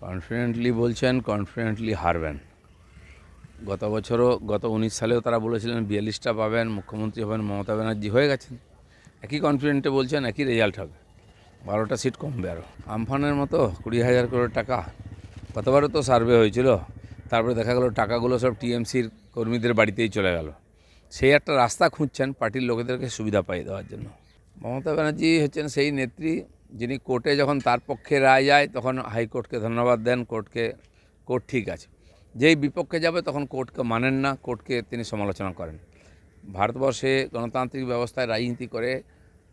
Confidently বলছেন confidently হারবেন। গত বছরও, গত উনিশ সালেও তারা বলেছিলেন, বিয়াল্লিশটা পাবেন, মুখ্যমন্ত্রী হবেন মমতা ব্যানার্জি, হয়ে গেছেন একই কনফিডেন্টে বলছেন, একই রেজাল্ট হবে। বারোটা সিট কমবে আরও আমফানের মতো কুড়ি হাজার করোড় টাকা। গতবারও তো সার্ভে হয়েছিল। তারপরে দেখা গেলো, টাকাগুলো সব টিএমসির কর্মীদের বাড়িতেই চলে গেল। সেই একটা রাস্তা খুঁজছেন, পার্টির লোকেদেরকে সুবিধা পাইয়ে দেওয়ার জন্য। মমতা ব্যানার্জি হচ্ছেন সেই নেত্রী যিনি কোর্টে যখন তার পক্ষে রায় যায়, তখন হাইকোর্টকে ধন্যবাদ দেন, কোর্টকে, কোর্ট ঠিক আছে। যেই বিপক্ষে যাবে, তখন কোর্টকে মানেন না, কোর্টকে তিনি সমালোচনা করেন। ভারতবর্ষে গণতান্ত্রিক ব্যবস্থায় রাজনীতি করে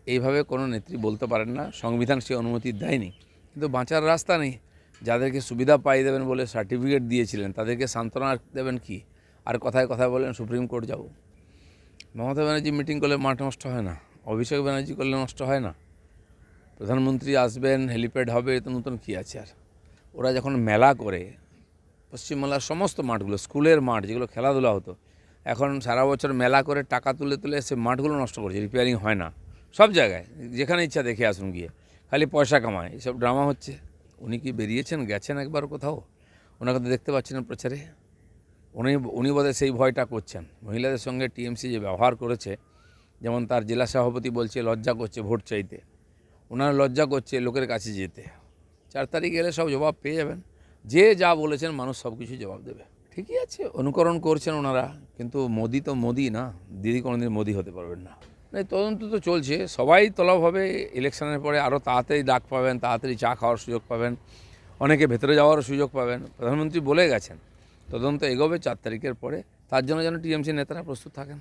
এইভাবে কোনো নেত্রী বলতে পারেন না, সংবিধান সে অনুমতি দেয়নি। কিন্তু বাঁচার রাস্তা নেই। যাদেরকে সুবিধা পাই দেবেন বলে সার্টিফিকেট দিয়েছিলেন, তাদেরকে সান্ত্বনা দেবেন কি? আর কথায় কথায় বলেন, সুপ্রিম কোর্ট যাব। মমতা ব্যানার্জি মিটিং করলে মাঠ নষ্ট হয় না, অভিষেক ব্যানার্জি করলে নষ্ট হয় না। প্রধানমন্ত্রী আসবেন, হেলিপ্যাড হবে এতে নতুন কী আছে আর? ওরা যখন মেলা করে, পশ্চিমবাংলার সমস্ত মাঠগুলো, স্কুলের মাঠ যেগুলো খেলাধুলা হতো, এখন সারা বছর মেলা করে টাকা তুলে তুলে সে মাঠগুলো নষ্ট করছে রিপেয়ারিং হয় না। সব জায়গায়, যেখানে ইচ্ছা দেখে আসুন গিয়ে। খালি পয়সা কামায়, এসব ড্রামা হচ্ছে। উনি কি বেরিয়েছেন, গেছেন একবার কোথাও? ওনাকে তো দেখতে পাচ্ছেন প্রচারে। উনি উনি বোধহয় সেই ভয়টা করছেন। মহিলাদের সঙ্গে টিএমসি যে ব্যবহার করেছে, যেমন তার জেলা সভাপতি বলছে, লজ্জা করছে ভোট চাইতে। ওনার লজ্জা করছে লোকের কাছে যেতে। চার তারিখ এলে সব জবাব পেয়ে যাবেন। যে যা বলেছেন মানুষ সব কিছু জবাব দেবে। ঠিকই আছে, অনুকরণ করছেন ওনারা, কিন্তু মোদি তো মোদি না, দিদি কোনোদিন মোদি হতে পারবেন না। এই তদন্ত তো চলছে, সবাই তলব হবে ইলেকশনের পরে আরও তাড়াতাড়ি ডাক পাবেন, তাড়াতাড়ি চা খাওয়ার সুযোগ পাবেন, অনেকে ভেতরে যাওয়ারও সুযোগ পাবেন। প্রধানমন্ত্রী বলে গেছেন, তদন্ত এগোবে চার তারিখের পরে, তার জন্য যেন টিএমসি নেতারা প্রস্তুত থাকেন।